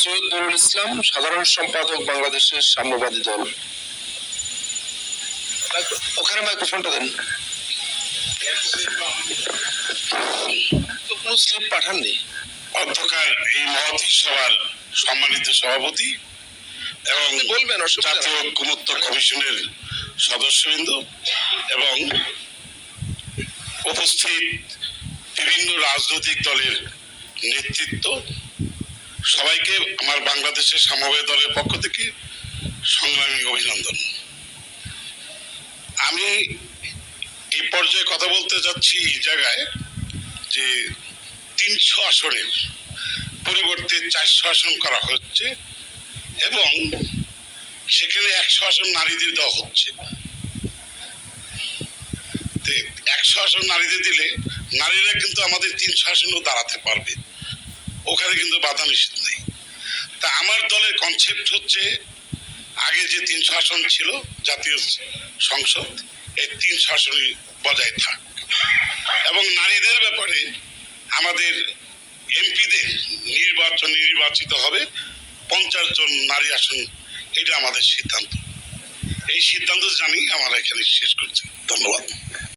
সৈয়দ নুরুল ইসলাম সাধারণ সম্পাদক বাংলাদেশের সাম্যবাদী দল। ওখানে মাইক্রোফোনটা দেন। কোনো স্লিপ পাঠাননি। অধ্যকার এই মহতী সভার সম্মানিত সভাপতি এবং বলবেন। জাতীয় ঐক্যমত্য কমিশনের সদস্যবৃন্দ এবং উপস্থিত বিভিন্ন রাজনৈতিক দলের নেতৃত্ব সবাইকে আমার বাংলাদেশের সমবায় দলের পক্ষ থেকে সংগ্রামী অভিনন্দন। আমি এই পর্যায়ে কথা বলতে যাচ্ছি এই জায়গায় যে তিনশো আসনের পরিবর্তে চারশো আসন করা হচ্ছে এবং সেখানে একশো আসন নারীদের দেওয়া হচ্ছে। একশো আসন নারীদের দিলে নারীরা কিন্তু আমাদের তিনশো আসনও দাঁড়াতে পারবে। ওখানে কিন্তু বাধা নিষেধ নেই। তা আমার দলের কনসেপ্ট হচ্ছে, আগে যে তিনশো আসন ছিল, জাতীয় সংসদ, এই তিনশো আসনই বজায় থাক। এবং নারীদের ব্যাপারে আমাদের এমপিদের নির্বাচন নির্বাচিত হবে, পঞ্চাশ জন নারী আসন, এটা আমাদের সিদ্ধান্ত। এই সিদ্ধান্ত জানি আমরা এখানে শেষ করছি। ধন্যবাদ।